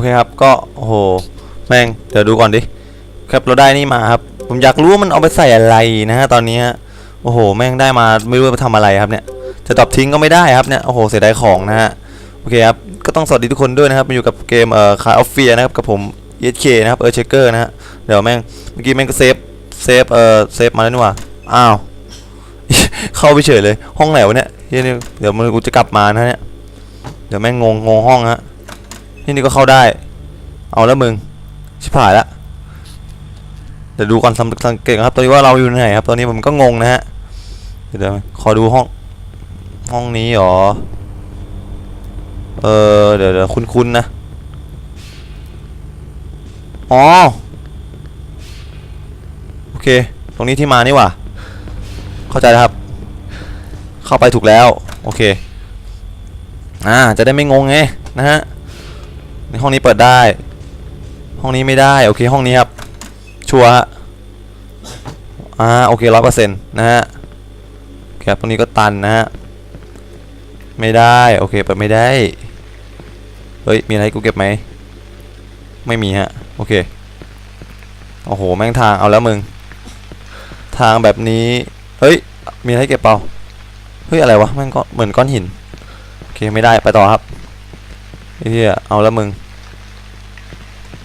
เคครับก็โอ้โหแม่งเดี๋ยวดูก่อนดิครับเราได้นี่มาครับ ผมอยากรู้ว่ามันเอาไปใส่อะไรนะฮะตอนนี้ฮะโอ้โห แม่งได้มาไม่รู้ไปทำอะไรครับเนี่ยจะตอบทิ้งก็ไม่ได้ครับเนี่ยโอ้โหเสียดายของนะฮะโอเคครับก็ต้องสวัสดีทุกคนด้วยนะครับมาอยู่กับเกมเอ่อคาออฟเฟียนะครับกับผม ESK นะครับเออเชคเกอร์นะฮะเดี๋ยวแม่งเมื่อกี้แม่งก็เซฟเซฟเอ่อเซฟมาแล้วนี่ว่าอ้าวเข้าไปเฉยเลยห้องไหนวะเนี่ยเหี้ยนี่เดี๋ยวมันกูจะกลับมานะเนี่ยเดี๋ยวแม่งงงงงห้องฮะ ที่นี่ก็เข้าได้ เอาแล้วมึง ชิบหายละเดี๋ยวดูก่อนสังสงเกตก่อนครับ ตอนนี้ว่าเราอยู่ไหนครับ ตอนนี้ผมก็งงนะฮะ เดี๋ยวขอดูห้อง ห้องนี้หรอ เออเดี๋ยวเดี๋ยวคุ้นๆนะ อ๋อ โอเค ตรงนี้ที่มานี่ว่าเข้าใจครับ เข้าไปถูกแล้ว โอเค อ่า จะได้ไม่งงไงนะฮะ ในห้องนี้เปิดได้ ห้องนี้ไม่ได้โอเคห้องนี้ครับ ชัวร์อ่าโอเคร้อยเปอร์เซ็นต์นะฮะครับตรงนี้ก็ตันนะฮะไม่ได้โอเคเปิดไม่ได้เฮ้ยมีอะไรกูเก็บไหมไม่มีฮะโอเคโอ้โหแม่งทางเอาแล้วมึง ทางแบบนี้เฮ้ยมีอะไรเก็บเปล่าเฮ้ยอะไรวะแม่งก็เหมือนก้อนหินโอเคไม่ได้ไปต่อครับ ไอ้เหี้ยเอาแล้วมึง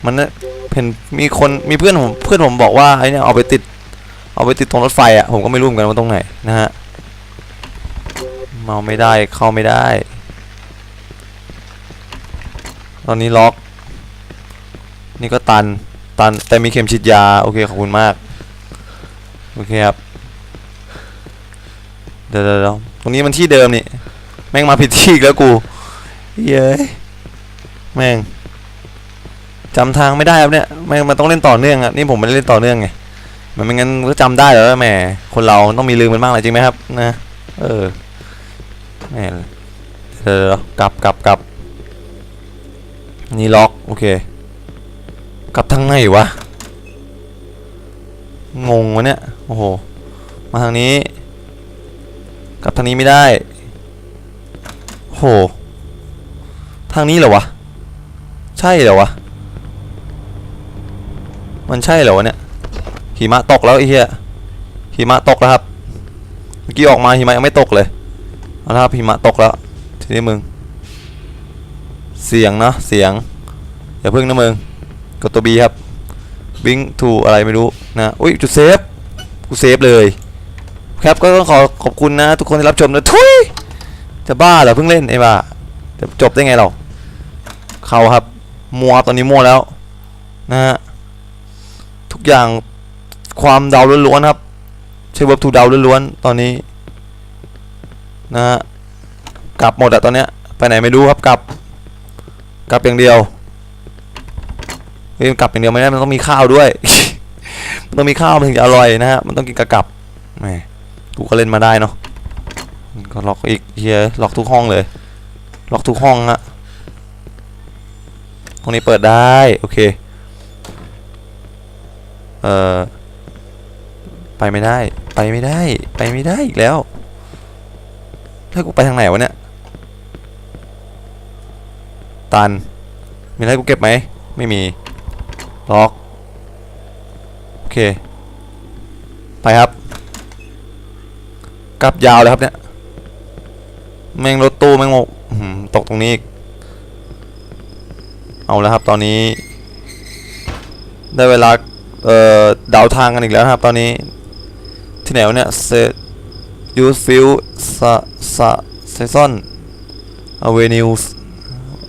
มันเนี่ยเห็นมีคนมีเพื่อนผมเพื่อนผมบอกว่าไอ้เนี่ยเอาไปติด เอาไปติดตรงรถไฟอะผมก็ไม่รู้เหมือนกันว่าตรงไหนนะฮะเมาไม่ได้เข้าไม่ได้ ตอนนี้ล็อก นี่ก็ตันตันแต่มีเข็มฉีดยาโอเคขอบคุณมากโอเคครับเดี๋ยวเดี๋ยวตรงนี้มันที่เดิมนี่แม่งมาผิดที่อีกแล้วกูเย้ แม่งจำทางไม่ได้ครับเนี่ยแม่งมันต้องเล่นต่อเนื่องอะนี่ผมไม่ได้เล่นต่อเนื่องไงมันไม่งั้นก็จำได้เหรอแหมคนเราต้องมีลืมมันบ้างแหละจริงไหมครับนะเออแหมเดี๋ยวเดี๋ยวกลับกลับกลับนี่ล็อกโอเคกลับทางไหนวะงงวะเนี่ยโอ้โหมาทางนี้กลับทางนี้ไม่ได้โอ้โหทางนี้เหรอวะ ใช่เหรอวะ มันใช่เหรอวะเนี่ยหิมะตกแล้วไอ้เหี้ยหิมะตกแล้วครับ เมื่อกี้ออกมาหิมะยังไม่ตกเลยเอาละครับหิมะตกแล้ว ทีนี้มึง เสียงนะเสียง อย่าพึ่งนะมึง กดตัวบีครับบิงทูอะไรไม่รู้นะอุ้ยจุดเซฟ กูเซฟเลย ครับก็ต้องขอขอบคุณนะ ทุกคนที่รับชมนะทุยจะบ้าเหรอเพิ่งเล่นไอ้บ้าจะจบได้ไงเรา เขาครับ มัวตอนนี้มัวแล้วนะฮะทุกอย่างความเดาล้วนๆครับ ใช้เวิร์บทูเดาล้วนๆตอนนี้นะฮะกลับหมดอะตอนเนี้ยไปไหนไม่รู้ครับกลับ กลับอย่างเดียวเฮ้ยกลับอย่างเดียวไม่ได้มันต้องมีข้าวด้วย มันต้องมีข้าวมันถึงจะอร่อยนะฮะมันต้องกินกระกับแหมกูก็เล่นมาได้เนาะก็ล็อกอีกเฮียล็อกทุกห้องเลย ล็อกทุกห้องฮะ ห้องนี้เปิดได้ โอเค เอ่อ ไปไม่ได้ ไปไม่ได้ ไปไม่ได้อีกแล้วแล้วกูไปทางไหนวะเนี่ย ตัน มีอะไรกูเก็บไหม ไม่มี ล็อก โอเค ไปครับ กลับยาวเลยครับเนี่ย แม่งรถตู้แม่งโมตกตรงนี้อีก เอาแล้วครับตอนนี้ ได้เวลาเอ่อดาวทางกันอีกแล้วครับ ตอนนี้ ที่ไหนวะเนี่ยเซยูสฟิลซาซาเซซอนอเวนิวส์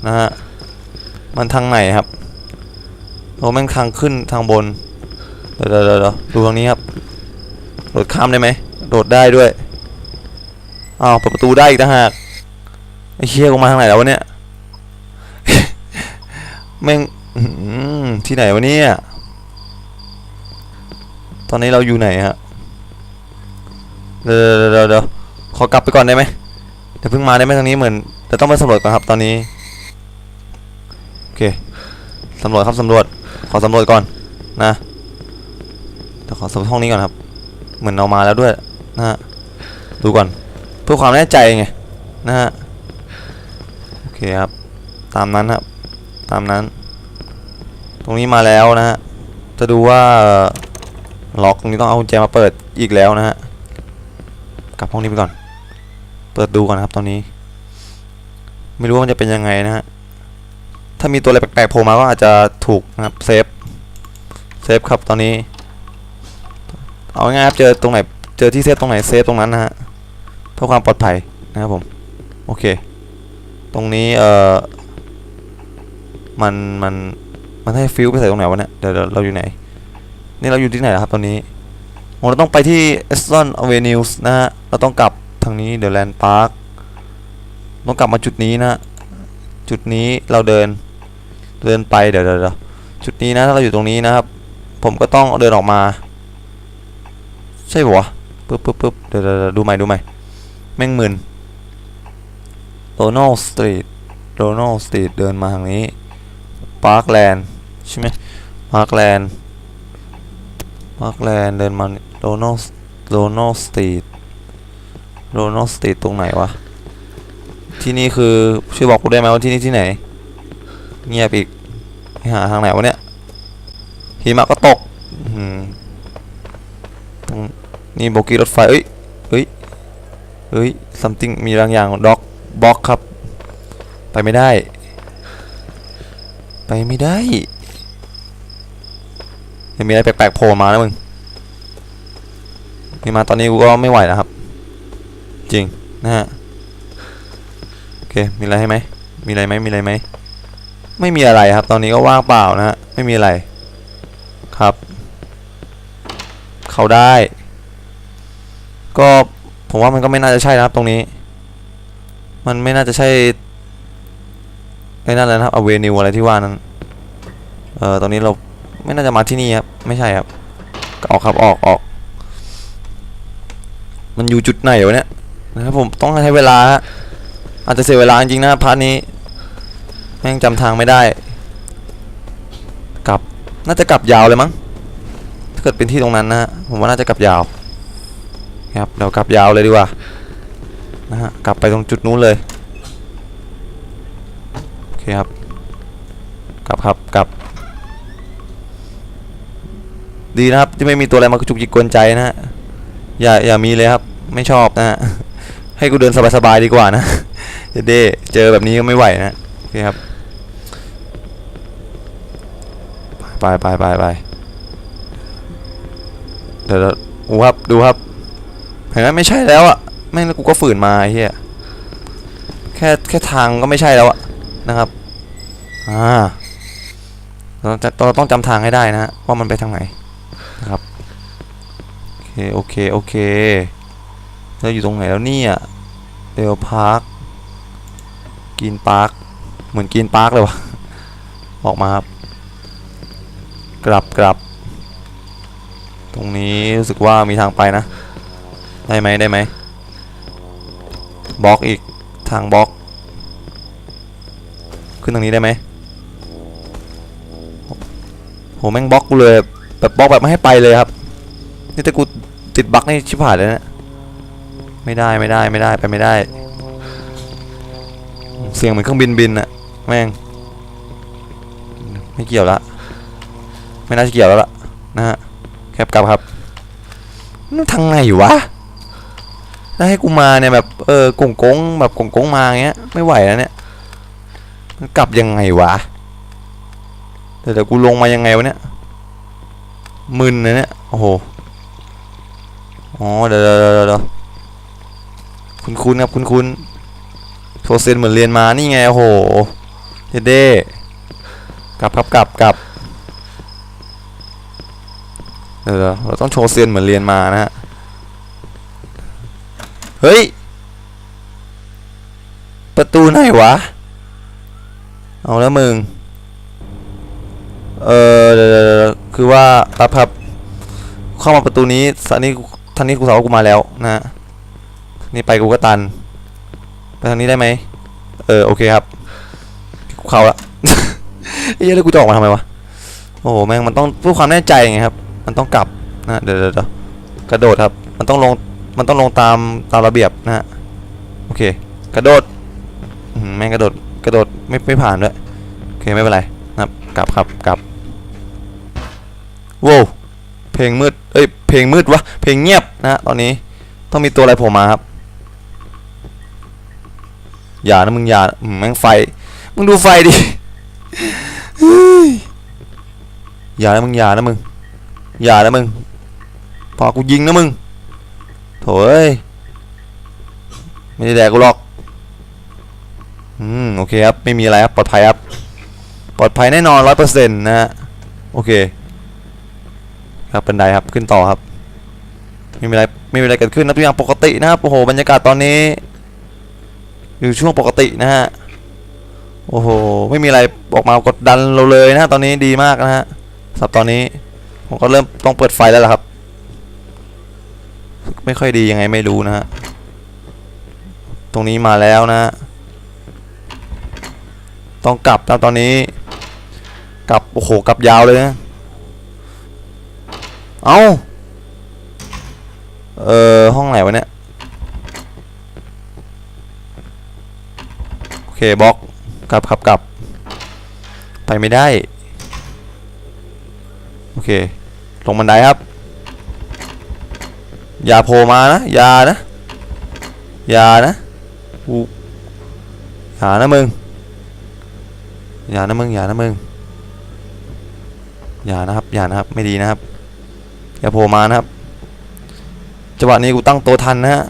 นะฮะ มันทางไหนครับโอ้แม่งทางขึ้นทางบน เดี๋ยวเดี๋ยวเดี๋ยวเดี๋ยวดูทางนี้ครับ โดดข้ามได้ไหม โดดได้ด้วยอ้าวเปิดประตูได้อีกต่างหากไอ้เชี่ยกูมาทางไหนแล้ววะเนี่ย แม่งที่ไหนวะเนี่ย ตอนนี้เราอยู่ไหนฮะเดี๋ยวเดี๋ยวเดี๋ยวเดี๋ยวขอกลับไปก่อนได้ไหมเดี๋ยวเพิ่งมาได้ไหมทางนี้เหมือนเดี๋ยวต้องไปสำรวจก่อนครับตอนนี้ โอเคสำรวจครับสำรวจ ขอสำรวจก่อนนะเดี๋ยวขอสำรวจห้องนี้ก่อนครับ เหมือนเรามาแล้วด้วยนะฮะ ดูก่อน เพื่อความแน่ใจไงนะฮะ โอเคครับ ตามนั้นครับ ตามนั้น ตรงนี้มาแล้วนะฮะ จะดูว่าล็อกตรงนี้ต้องเอากุญแจมาเปิดอีกแล้วนะฮะ กลับห้องนี้ไปก่อน เปิดดูก่อนนครับตอนนี้ ไม่รู้ว่ามันจะเป็นยังไงนะฮะ ถ้ามีตัวอะไรแปลกๆโผล่มาก็อาจจะถูกนะครับเซฟ เซฟครับตอนนี้ เอาง่ายครับเจอตรงไหน เจอที่เซฟตรงไหนเซฟตรงนั้นนะฮะ เพื่อความปลอดภัยนะครับผม โอเค ตรงนี้เอ่อ มันมันมันให้ฟิวไปใส่ตรงไหนวะเนี่ยเดี๋ยวเราอยู่ไหน นี่เราอยู่ที่ไหนล่ะครับตอนนี้โอ้เราต้องไปที่ e s t o n Avenue นะฮะเราต้องกลับทางนี้ The Land Park ต้องกลับมาจุดนี้นะจุดนี้เราเดินเดินไปเดี๋ยวเดี๋ยวเดี๋ยวจุดนี้นะถ้าเราอยู่ตรงนี้นะครับ ผมก็ต้องเดินออกมา ใช่ปะวะปึ๊บปึ๊บปึ๊บเดี๋ยวเดี๋ยวดูใหม่ดูใหม่แม่งมึนโ o น a l Street โ o น a l Street เดินมาทางนี้ Parkland ใช่ไหม Parkland Parkland เดินมา Donald Donald Street Donald Street ตรงไหนวะ ที่นี่คือช่วยบอกกูได้ไหมว่าที่นี่ที่ไหน เงียบอีกไปหาทางไหนวะเนี่ยหิมะก็ตกตนี่โบกี้รถไฟเอ้ยเอ้ยเอ้ย something มีบางอย่างด็อกบล็อกครับ ไปไม่ได้ ไปไม่ได้ยังมีอะไรแปลกๆโผล่มานะมึงมีมาตอนนี้กูก็ไม่ไหวแล้วครับ จริงนะฮะโอเคมีอะไรให้ไหมมีอะไรไหมมีอะไรไหมไม่มีอะไรครับ ตอนนี้ก็ว่างเปล่านะฮะไม่มีอะไรครับ เข้าได้ ก็ผมว่ามันก็ไม่น่าจะใช่นะครับตรงนี้ มันไม่น่าจะใช่ ไอ้นั่นแล้วนะครับอเวนิวอะไรที่ว่านั้น เอ่อตรงนี้เราไม่น่าจะมาที่นี่ครับ ไม่ใช่ครับออกครับออกออก มันอยู่จุดไหนวะเนี่ยนะครับผมต้องใช้เวลาฮะอาจจะเสียเวลาจริงๆนะพาร์ทนี้แม่งจำทางไม่ได้ กลับน่าจะกลับยาวเลยมั้งถ้าเกิดเป็นที่ตรงนั้นนะผมว่าน่าจะกลับยาวครับเรากลับยาวเลยดีกว่านะฮะกลับไปตรงจุดนู้นเลย คครับ กลับครับกลับ ดีนะครับที่ไม่มีตัวอะไรมากระจุกจิกกวนใจนะฮะอย่าอย่ามีเลยครับ ไม่ชอบนะฮะให้กูเดินสบายๆดีกว่านะเด้เจอแบบนี้ก็ไม่ไหวนะโอเคครับไปไปไปไปเดี๋ยวเดี๋ยวดูครับดูครับเห็นไหมไม่ใช่แล้วอะ่ะแม่งกูก็ฝืนมาเฮียแค่แค่ทางก็ไม่ใช่แล้วอะ นะครับ อ่าเราจะเราต้องจำทางให้ได้นะฮะว่ามันไปทางไหนนะครับ โอเค โอเค โอเค เราอยู่ตรงไหนแล้วเนี่ยเดลพาร์คกินพาร์คเหมือนกินพาร์คเลยวะออกมาครับ กลับกลับ ตรงนี้รู้สึกว่ามีทางไปนะ ได้ไหมได้ไหมบล็อกอีกทางบล็อก ขึ้นตรงนี้ได้ไหมโหแม่งบล็อกกูเลยแบบบล็อกแบบไม่ให้ไปเลยครับ นี่แต่กูติดบั๊กนี่ชิบหายเลยนะไม่ได้ไม่ได้ไม่ได้ไปไม่ได้ เสียงเหมือนเครื่องบินบินอะแม่ง ไม่เกี่ยวละไม่น่าจะเกี่ยวแล้วล่ะนะฮะแคปกลับครับนั่นทางไหนวะถ้าให้กูมาเนี่ยแบบเออกงกงแบบกงกงมาอย่างเงี้ยไม่ไหวแล้วเนี่ย มันกลับยังไงวะเดี๋ยวเดี๋ยวกูลงมายังไงวะเนี่ยมึนเลยเนี่ยโอ้โหอ๋อเดี๋ยวเดี๋ยวเดี๋ยวคุณคุณครับคุณคุณโทเซนเหมือนเรียนมานี่ไงโอ้โหเท่เด้กลับครับกลับกลับเออเราต้องโชว์เซียนเหมือนเรียนมานะฮะ เฮ้ย ประตูไหนวะ เอาแล้วมึง เออเดี๋ยวคือว่าครับครับ เข้ามาประตูนี้สันนี้ทางนี้กูสาวกูมาแล้วนะ นี่ไปกูก็ตัน ไปทางนี้ได้ไหม เออโอเคครับเขาละเฮ้ยแล้วกูจะออกมาทำไมวะ โอ้โหแม่งมันต้องเพื่อความแน่ใจไงครับ มันต้องกลับนะเดี๋ยวเดี๋ยวกระโดดครับ มันต้องลง มันต้องลงตามตามระเบียบนะฮะ โอเค กระโดด แม่งกระโดด กระโดดไม่ไม่ผ่านด้วยโอเคไม่เป็นไรนะครับกลับครับกลับว้วเพลงมืดเอ้ยเพลงมืดวะเพลงเงียบนะตอนนี้ต้องมีตัวอะไรโผล่มาครับอย่านะมึงอย่าอืมแม่งไฟมึงดูไฟดิเฮ้ยอย่านะมึงอย่านะมึงอย่านะมึงพอกูยิงนะมึงโถ่เอ้ไม่ได้แดกกูหรอก อืมโอเคครับ ไม่มีอะไรครับ ปลอดภัยครับ ปลอดภัยแน่นอนร้อยเปอร์เซ็นต์นะฮะ โอเค ครับบันไดครับขึ้นต่อครับ ไม่มีอะไรไม่มีอะไรเกิดขึ้นนะทุกอย่างปกตินะครับ โอ้โห บรรยากาศตอนนี้ อยู่ช่วงปกตินะฮะ โอ้โห ไม่มีอะไรออกมากดดันเราเลยนะฮะ ตอนนี้ดีมากนะฮะสำหรับตอนนี้ ผมก็เริ่มต้องเปิดไฟแล้วล่ะครับ ไม่ค่อยดียังไงไม่รู้นะฮะ ตรงนี้มาแล้วนะฮะ ต้องกลับนะตอนนี้ กลับ โอ้โห กลับยาวเลยนะ เอา้าเออห้องไหนวะเนี่ย โอเคบล็อกกลับครับกลับ ไปไม่ได้ โอเค ลงบันไดครับ อย่าโผล่มานะอย่านะอย่านะกูอย่านะมึง อย่านะมึงอย่านะมึงอย่านะครับอย่านะครับไม่ดีนะครับอย่าโผล่มานะครับจังหวะนี้กูตั้งตัวทันนะฮะ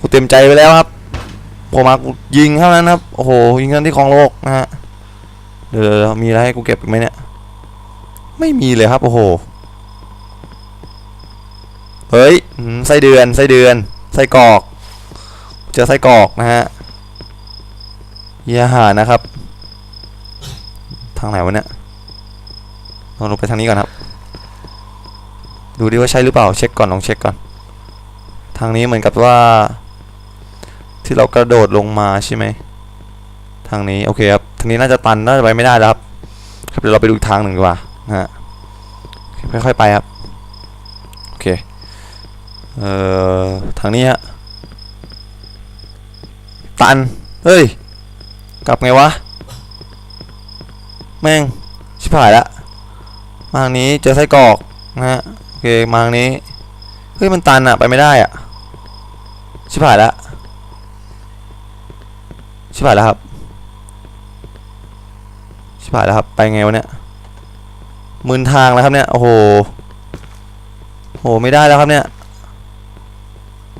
กูเต็มใจไปแล้วครับโผล่มากูยิงเท่านั้นครับโอ้โหยิงกันที่ของโลกนะฮะเดี๋ยวมีอะไรให้กูเก็บอีกไหมเนี่ยไม่มีเลยครับโอ้โหเฮ้ยไส้เดือนไส้เดือนไส้กรอก เจอไส้กรอกนะฮะเยี่ยหานะครับ ทางไหนวะเนี่ยลองลงไปทางนี้ก่อนครับ ดูดิว่าใช่หรือเปล่าเช็คก่อนลองเช็คก่อน ทางนี้เหมือนกับว่า ที่เรากระโดดลงมาใช่ไหมทางนี้โอเคครับทางนี้น่าจะตันน่าจะไปไม่ได้แล้วครับ ครับเดี๋ยวเราไปดูทางหนึ่งดีกว่านะฮะค่อยๆไปครับโอเคเอ่อทางนี้ฮะตันเฮ้ยกลับไงวะ แม่ง ชิบหายละมาทางนี้เจอไส้กรอกนะฮะโอเคมาทางนี้เฮ้ยมันตันอะไปไม่ได้อะชิบหายละชิบหายแล้วครับชิบหายแล้วครับไปไงวะเนี่ยมึนทางแล้วครับเนี่ยโอ้โหโหไม่ได้แล้วครับเนี่ย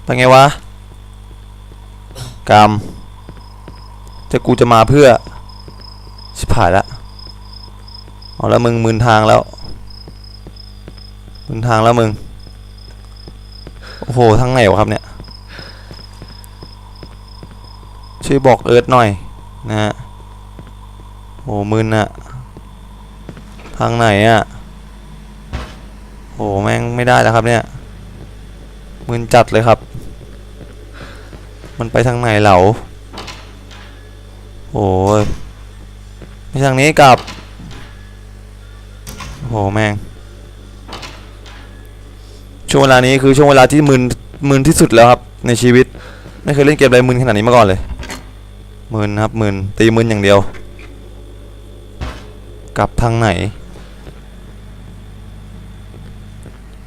ไปไงวะกรรมจะกูจะมาเพื่อชิบหายละ อแล้วมึงมึนทางแล้ว มึนทางแล้วมึง โอ้โหทางไหนวะครับเนี่ย ช่วยบอกเอิร์ธหน่อยนะฮะโอ้มึนอะทางไหนอะโอ้แม่งไม่ได้แล้วครับเนี่ยมึนจัดเลยครับ มันไปทางไหนเหลาโอ้ยไม่ทางนี้กลับ โอ้แม่งช่วงเวลานี้คือช่วงเวลาที่มึนมึนที่สุดแล้วครับในชีวิต ไม่เคยเล่นเกมอะไรมึนขนาดนี้มาก่อนเลยมึนครับมึนตีมึนอย่างเดียว กลับทางไหน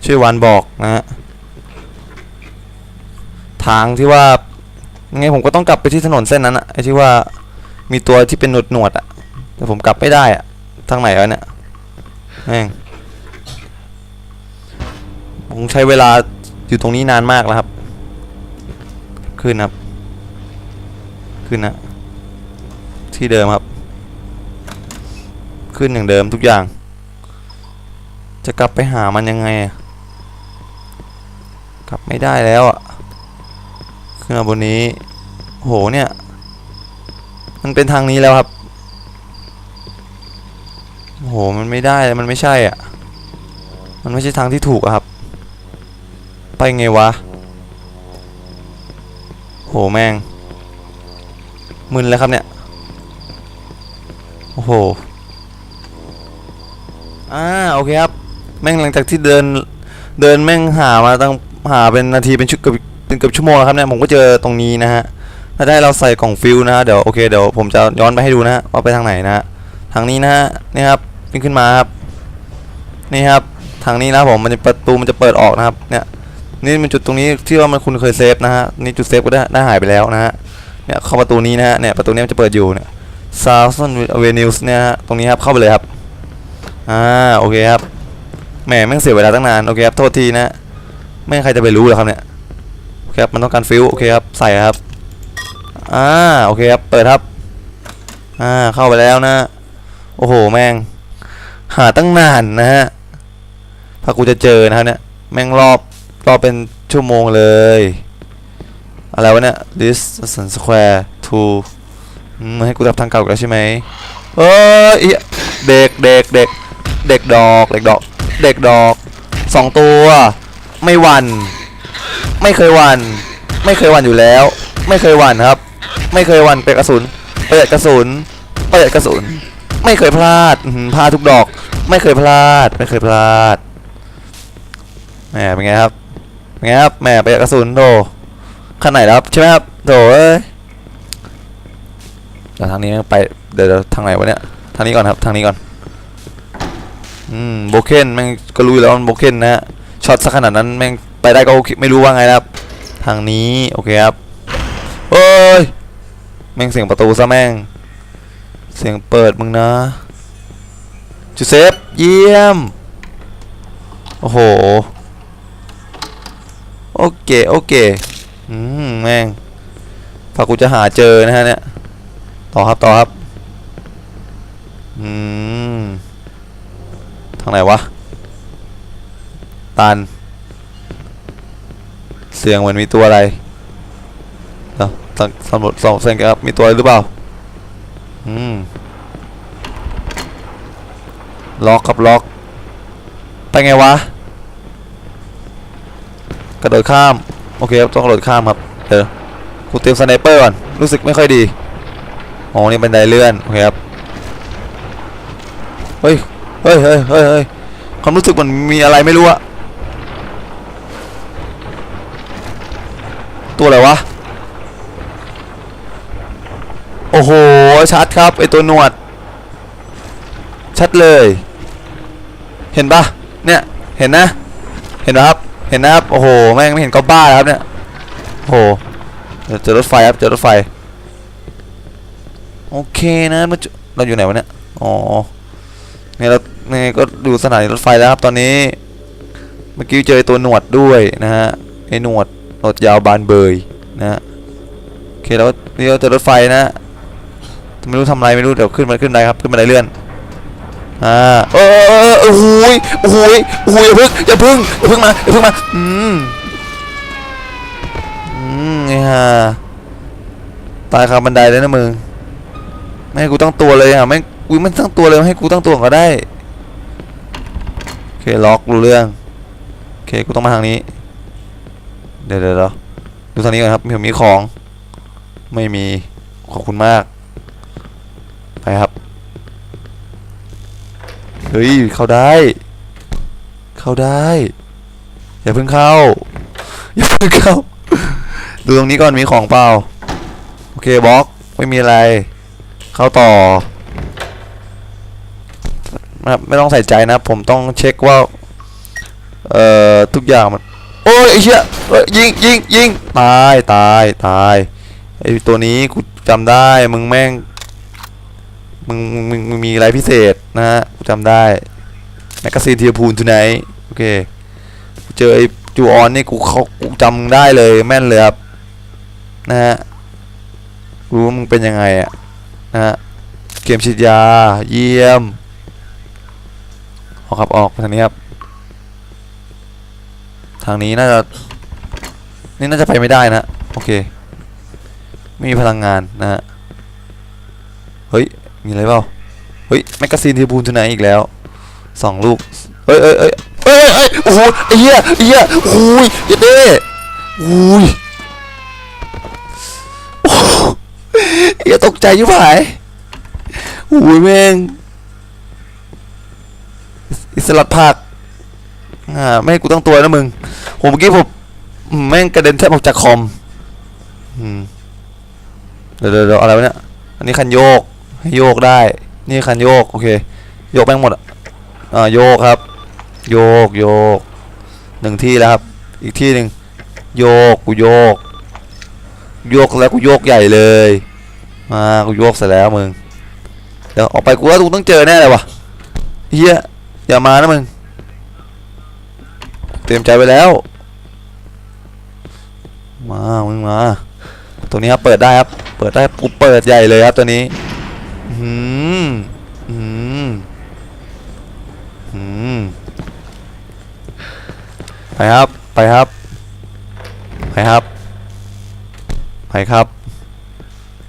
ชื่อวันบอกนะฮะทางที่ว่าไงผมก็ต้องกลับไปที่ถนนเส้นนั้นอะไอที่ว่ามีตัวที่เป็นหนวดหนวดอะแต่ผมกลับไม่ได้อะทางไหนวะเนี่ย แม่งผมใช้เวลาอยู่ตรงนี้นานมากแล้วครับ ขึ้นครับ ขึ้นนะที่เดิมครับ ขึ้นอย่างเดิมทุกอย่าง จะกลับไปหามันยังไง กลับไม่ได้แล้วอะ ขึ้นมาบนนี้โหเนี่ย มันเป็นทางนี้แล้วครับ โห มันไม่ได้มันไม่ใช่อะ มันไม่ใช่ทางที่ถูกอะครับ ไปไงวะ โห แม่ง มึนแล้วครับเนี่ย โอ้โห อ่า โอเคครับ แม่งหลังจากที่เดิน เดินแม่งหามาตั้ง หาเป็นนาทีเป็นชุดเกับเป็นเกือบชั่วโมงแล้วครับเนี่ย ผมก็เจอตรงนี้นะฮะ ถ้าได้เราใส่กล่องฟิลนะฮะ เดี๋ยวโอเค เดี๋ยวผมจะย้อนไปให้ดูนะฮะว่าไปทางไหนนะฮะทางนี้นะฮะนี่ครับ วิ่ขึ้นมาครับ นี่ครับ ทางนี้นะผมมันจะประตูมันจะเปิดออกนะครับ เนี่ย นี่มันจุดตรงนี้ที่ว่ามันคุณเคยเซฟนะฮะ นี่จุดเซฟก็ได้ได้หายไปแล้วนะฮะ เนี่ยเข้าประตูนี้นะฮะ เนี่ยประตูนี้มันจะเปิดอยู่เนี่ย Southern Avenues เนี่ยฮะ ตรงนี้ครับเข้าไปเลยครับ อ่าโอเคครับ แหมแม่งเสียเวลาตั้งนาน โอเคครับ โทษทีนะ ไม่ใครจะไปรู้หรอครับเนี่ยโอเคครับมันต้องการฟิวโอเคครับ ใส่ครับ อ่า โอเคครับ เปิดครับ อ่า เข้าไปแล้วนะ โอ้โห แม่ง หาตั้งนานนะฮะถ้ากูจะเจอนะครับเนี่ย แม่งรอบรอบเป็นชั่วโมงเลย อะไรวะเนี่ย this sun square to อืมให้กูรับทางเก่ากแล้วใช่ไหมเอ้ยเด็กเด็กเด็กเด็กดอก เด็กดอก เด็กดอกสองตัว ไม่วันไม่เคยวันไม่เคยวันอยู่แล้ว ไม่เคยวันครับ ไม่เคยวันเป็นกระสุนประหยัดกระสุนประหยัดกระสุน ไม่เคยพลาดพลาดทุกดอก ไม่เคยพลาด ไม่เคยพลาดแหมเป็นไงครับเป็นไงครับแหมไปกระสุนโถขั้นไหนแล้วครับใช่ไหมครับโถเอ้ยเดี๋ยวทางนี้ไปเดี๋ยวทางไหนวะเนี่ยทางนี้ก่อนครับทางนี้ก่อนอืมโบเคนแม่งก็รู้อยู่แล้วมันโบเคนนะฮะช็อตสักขนาดนั้นแม่งไปได้ก็ไม่รู้ว่าไงนะครับ ทางนี้โอเคครับเอ้ยแม่งเสียงประตูซะแม่ง เสียงเปิดมึงนะจูเซฟ เยี่ยม โอ้โห โอเค โอเค อืม แม่งฝากกูจะหาเจอนะฮะเนี่ย ต่อครับ ต่อครับ อืม ทางไหนวะ ตัน เสียงเหมือนมีตัวอะไรเดี๋ยวสำสำรวจสองเสียงครับ มีตัวอะไรหรือเปล่า อืมล็อกครับล็อก ไปไงวะ กระโดดข้าม โอเคครับต้องกระโดดข้ามครับเดี๋ยวกูเตรียมสไนเปอร์ก่อน รู้สึกไม่ค่อยดีอ๋อนี่บันไดเลื่อน โอเคครับ เฮ้ย เฮ้ยเฮ้ยเฮ้ยเฮ้ยความรู้สึกมันมีอะไรไม่รู้อะตัวอะไรวะ โอ้โห ชัดครับ ไอตัวหนวด ชัดเลย เห็นปะเนี่ย เห็นนะ เห็นนะครับ เห็นนะครับ โอ้โห แม่งไม่เห็นก็บ้าแล้วครับเนี่ย โอ้โหเจอรถไฟครับ เจอรถไฟ โอเคนะมันจะเราอยู่ไหนวะเนี่ย อ๋อเนี่ยเราเนี่ยก็ดูสถานีรถไฟแล้วครับตอนนี้ เมื่อกี้เจอไอตัวหนวดด้วยนะฮะ ไอหนวดหนวดยาวบานเบยนะฮะโอเคแล้วนี่เราเจอรถไฟนะ ไม่รู้ทำอะไรไม่รู้เดี๋ยวขึ้นมาขึ้นได้ครับขึ้นมาได้เลื่อนอ่าเออออเออโอ้โหยโอ้โหโอ้โหยอย่าพึ่งอย่าพึ่งอย่าพึ่งมาอย่าพึ่งมาอืมอืมไอ้ห่าตายคาบันไดเลยนะมึงไม่ให้กูตั้งตัวเลยอะไม่กูไม่ตั้งตัวเลยให้กูตั้งตัวก็ได้โอเคล็อกรู้เรื่องโอเคกูต้องมาทางนี้เดี๋ยวเดี๋ยวเดี๋ยวดูทางนี้ก่อนครับมีมีของไม่มีขอบคุณมาก ไปครับ เฮ้ย เข้าได้ เข้าได้ อย่าเพิ่งเข้า อย่าเพิ่งเข้า ดูตรงนี้ก่อนมีของเปล่า โอเคบล็อกไม่มีอะไร เข้าต่อนะครับไม่ต้องใส่ใจนะ ผมต้องเช็คว่า เอ่อ ทุกอย่างมัน โอ้ยไอ้เชี่ยยยิงยิงยิงตายตายตายไอ้ตัวนี้กูจำได้มึงแม่ง มึงมึงมึงมีอะไรพิเศษนะฮะกูจำได้แมกกาซีนเทียพูนทูไนท์โอเคกูเจอไอ้จูออนนี่กูเขากูจำได้เลยแม่นเลยครับนะฮะรู้ว่ามึงเป็นยังไงอะนะฮะเกมฉีดยาเยี่ยมออกครับออกทางนี้ครับทางนี้น่าจะนี่น่าจะไปไม่ได้นะโอเคไม่มีพลังงานนะฮะเฮ้ย มีอะไรเปล่า เฮ้ยแมกกาซีนทีบูนทูไนอีกแล้วสองลูกเฮ้ยเฮ้ยเฮ้ยเฮ้ยเฮ้ยโอ้โหไอ้เหี้ยไอ้เหี้ยโอ้ยเยัดเด้โอ้ยโอ้โหเหี้ยตกใจยิ่งหายโอ้ยแม่งอิสระผักอ่าไม่กูตั้งตัวนะมึงผมเมื่อกี้ผมแม่งกระเด็นแทบออกจากคอมอืมเดี๋ยวเดี๋ยวเดี๋ยวอะไรวะเนี่ย อันนี้คันโยก ให้โยกได้ นี่คันโยก โอเค โยกแม่งหมดอ่าโยกครับ โยกโยกหนึ่งที่แล้วครับ อีกที่หนึ่งโยกกูโยก โยกแล้วกูโยกใหญ่เลยมากูโยกเสร็จแล้วมึงเดี๋ยวออกไปกูว่ากูต้องเจอแน่เลยวะเฮียอย่ามานะมึงเตรียมใจไว้แล้ว มา มึงมา ตัวนี้ครับเปิดได้ครับ เปิดได้กูเปิดใหญ่เลยครับตัวนี้ อืมอืมอืมไปครับ ไปครับ ไปครับ ไปครับ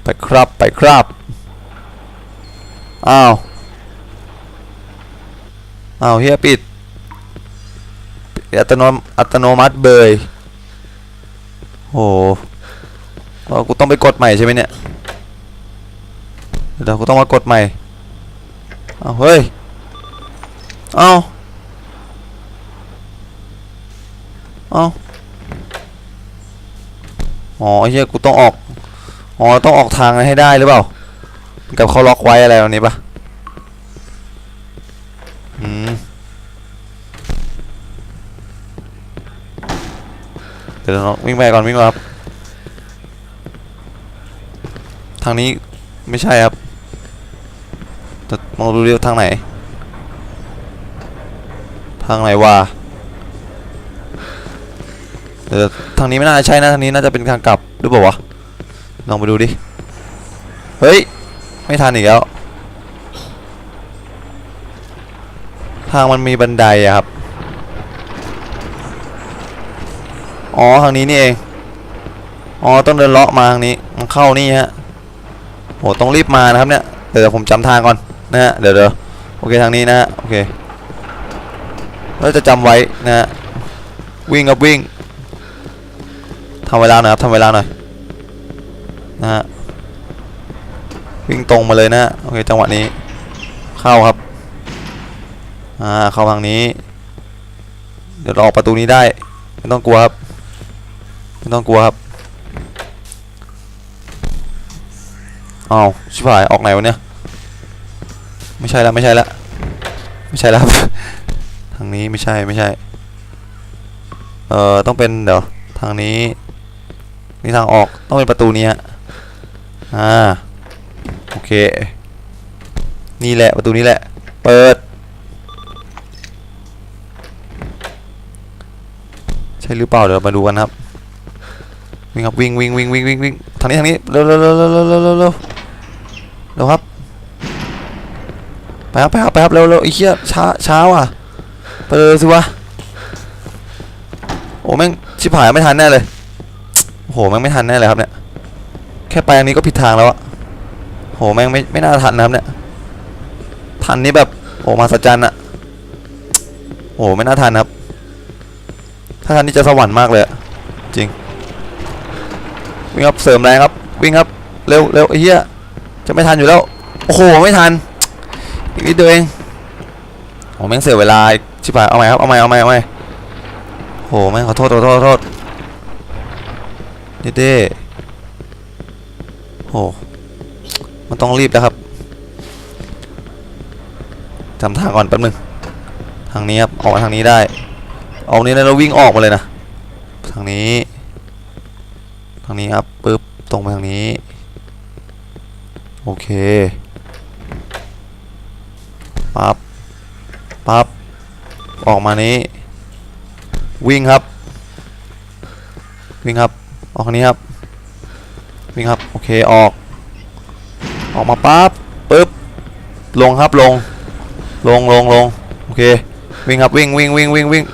ไปครับ ไปครับ อ้าว อ้าวเฮียปิด อัตโนมอัตโนมัติเบยโอ้โหกูต้องไปกดใหม่ใช่ไหมเนี่ย เดี๋ยวกูต้องมากดใหม่ เอาเฮ้ย เอาเอาอ๋อไอ้เหี้ยกูต้องออก อ๋อ ต้องออกทางให้ได้หรือเปล่า กับเขาล็อกไว้อะไรแบบนี้ปะอืมเดี๋ยวเราวิ่งไปก่อนวิ่งมาครับ ทางนี้ไม่ใช่ครับ แต่มองดูเรียวทางไหน ทางไหนวะเดี๋ยวทางนี้ไม่น่าใช่นะทางนี้น่าจะเป็นทางกลับหรือเปล่าวะลองไปดูดิ เฮ้ย ไม่ทันอีกแล้ว ทางมันมีบันไดอะครับ อ๋อทางนี้นี่เอง อ๋อต้องเดินเลาะมาทางนี้ มันเข้านี่ฮะโหต้องรีบมานะครับเนี่ย เดี๋ยวผมจำทางก่อน นะฮะเดี๋ยวเดี๋ยวโอเคทางนี้นะฮะโอเคเราจะจำไว้นะฮะวิ่งครับวิ่งทำเวลาหน่อยครับทำเวลาหน่อยนะฮะวิ่งตรงมาเลยนะฮะโอเคจังหวะนี้เข้าครับอ่าเข้าทางนี้ เดี๋ยวเราออกประตูนี้ได้ไม่ต้องกลัวครับไม่ต้องกลัวครับอ้าวชิบหายออกไหนวะเนี่ย ไม่ใช่แล้วไม่ใช่แล้วไม่ใช่แล้วทางนี้ไม่ใช่ไม่ใช่เอ่อต้องเป็นเดี๋ยวทางนี้นี่ทางออกต้องเป็นประตูนี้ฮะอ่าโอเค นี่แหละประตูนี้แหละ เปิด ใช่หรือเปล่าเดี๋ยวมาดูกันครับวิ่งครับวิ่งวิ่งวิ่งวิ่งวิ่งวิ่งทางนี้ทางนี้เร็วเร็วเร็วเร็วเร็วเร็วเร็วครับ ไปครับไปครับไปครับเร็วเร็วไอ้เหี้ยช้าช้าว่ะไปเลยสิวะโอ้แม่งชิบหายไม่ทันแน่เลยโอ้โหแม่งไม่ทันแน่เลยครับเนี่ยแค่ไปอันนี้ก็ผิดทางแล้วอะโหแม่งไม่ไม่น่าทันนะครับเนี่ยทันนี้แบบโอ้มาสัจจันอะโอ้ไม่น่าทันครับ ถ้าทันนี่จะสวรรค์มากเลยจริงวิ่งครับเสริมแรงครับวิ่งครับเร็วเร็วไอ้เหี้ยจะไม่ทันอยู่แล้วโอ้โหไม่ทัน อีกนิดเดียวเองโอ้แม่งเสียเวลาอีกชิบหายเอาใหม่ครับเอาใหม่เอาใหม่เอาใหม่โอ้แม่งขอโทษขอโทษขอโทษเด้เด้โอ้มันต้องรีบแล้วครับจำทางก่อนแป๊บนึงทางนี้ครับออกมาทางนี้ได้ออกนี้แล้วเราวิ่งออกมาเลยนะทางนี้ทางนี้ครับปึ๊บตรงไปทางนี้ โอเค ปั๊บปั๊บออกมานี้ วิ่งครับ วิ่งครับ ออกนี้ครับ วิ่งครับ โอเค ออก ออกมาปั๊บปึ๊บ ลงครับ ลง ลงลงลงโอเค วิ่งครับ วิ่งวิ่งวิ่งวิ่งวิ่ง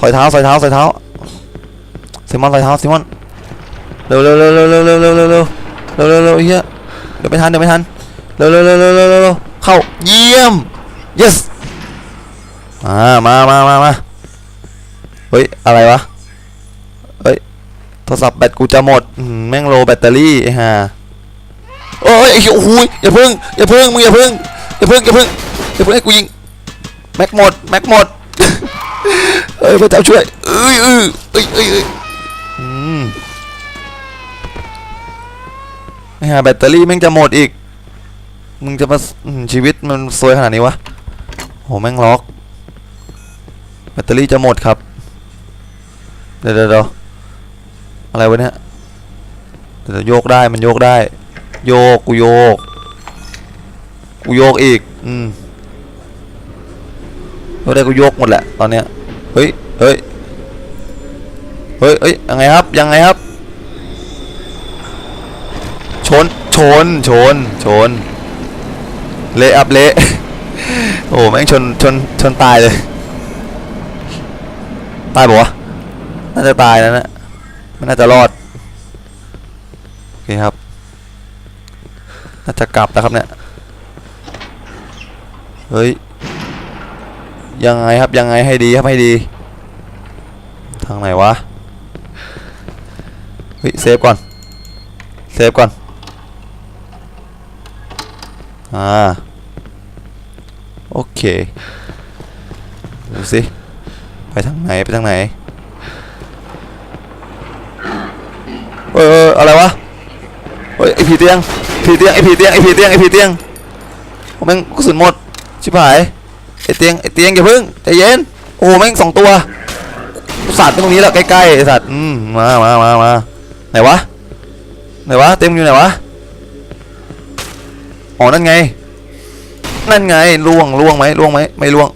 สอยเท้าสอยเท้าสอยเท้าซิมอนสอยเท้าซิมอน เร็วเร็วเร็วเร็วเร็วเร็วเร็วเร็วเร็วเร็วเร็วเร็วเฮียเดี๋ยวไม่ทัน เดี๋ยวไม่ทัน เร็วเร็วเร็วเร็วเร็ว เข้าเยี่ยม yes มามามามามาเฮ้ย อะไรวะ เฮ้ย โทรศัพท์แบตกูจะหมด แม่งโลแบตเตอรี่ไอ้ห่าโอ้ยไอ้เหี้ยโอ้โหอย่าพึ่ง อย่าพึ่ง มึงอย่าพึ่ง อย่าพึ่ง อย่าพึ่ง อย่าพึ่งให้กูยิง แม็กหมด แม็กหมดเอ้ยพระเจ้าช่วยเอ้ยเอ้ยเอ้ยเอ้ยเอ้ยอืมไอ้ห่าแบตเตอรี่แม่งจะหมดอีก มึงจะมาชีวิตมันซวยขนาดนี้วะโหแม่งล็อก แบตเตอรี่จะหมดครับ เดี๋ยวเดี๋ยวเดี๋ยวอะไรวะเนี่ยเดี๋ยวเดี๋ยวโยกได้มันโยกได้ โยกกูโยก กูโยกอีก อืมโยกได้กูโยกหมดแหละตอนเนี้ย เฮ้ยเฮ้ยเฮ้ยเฮ้ยยังไงครับ ยังไงครับ ชน ชน ชน ชน เละอับเละโอ้แม่งชนชนชนตายเลย ตายปะวะน่าจะตายแล้วนะไม่น่าจะรอดโอเคครับ น่าจะกลับนะครับเนี่ยเฮ้ยยังไงครับยังไงให้ดีครับให้ดี ทางไหนวะเฮ้ยเซฟก่อนเซฟก่อนอ่า โอเคดูสิไปทางไหนไปทางไหนเอออะไรวะเฮ้ยไอผีเตียงผีเตียงไอผีเตียงไอผีเตียงไอผีเตียงแม่งกระสุนหมดชิบหายไอเตียงไอเตียงอย่าพิ่งใจเย็นโอ้แม่งสองตัวสัตว์ตรงนี้แหละใกล้ๆไอสัตว์อืมมามามามาไหนวะไหนวะเต็มอยู่ไหนวะอ๋อนั่นไง นั่นไงล่วงล่วงไหมล่วงไหมไม่ล่วง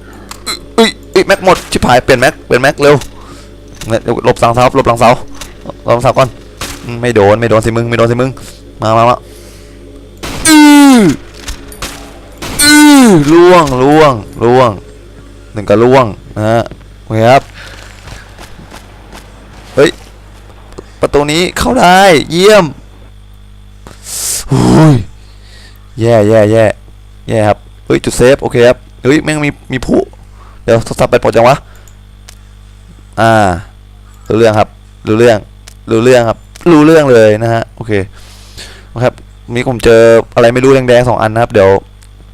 เอ้ยเอ้ยแม็กหมดชิบหายเปลี่ยนแม็กเปลี่ยนแม็กเร็วเนี่ยเดี๋ยวหลบหลังเสาหลบหลังเสาหลบหลังเสาก่อนไม่โดนไม่โดนสิมึงไม่โดนสิมึงมามามาอืออือล่วงล่วงล่วงหนึ่งก็ล่วงนะฮะโอเคครับเฮ้ยประตูนี้เข้าได้เยี่ยมอุ้ยแย่แย่แย่แย่ครับ ฮ้ยจุดเซฟโอเคครับเฮ้ยแม่งมีมีผู้เดี๋ยวโทรศัพท์ไปปลดจังวะอ่ารู้เรื่องครับรู้เรื่องรู้เรื่องครับ รู้เรื่องเลยนะฮะโอเคนะครับมีผมเจออะไรไม่รู้แดงๆสองอันนะครับเดี๋ยว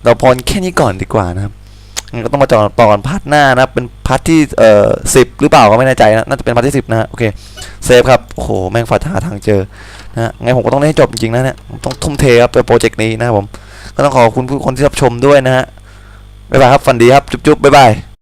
เราพอแค่นี้ก่อนดีกว่านะครับงั้นก็ต้องมาจอดต่อกันพาร์ทหน้านะเป็นพาร์ทที่เอ่อสิบหรือเปล่าก็ไม่แน่ใจนะน่าจะเป็นพาร์ทที่สิบนะฮะโอเคเซฟครับโอ้โหแม่งฝ่าหาทางเจอนะฮะไงผมก็ต้องได้จบจริงๆนะเนี่ยต้องทุ่มเทครับในโปรเจกต์นี้นะครับผม ก็ต้องขอบคุณผู้คนที่รับชมด้วยนะฮะบ๊ายบายครับฝันดีครับ จุ๊บๆบ๊ายบาย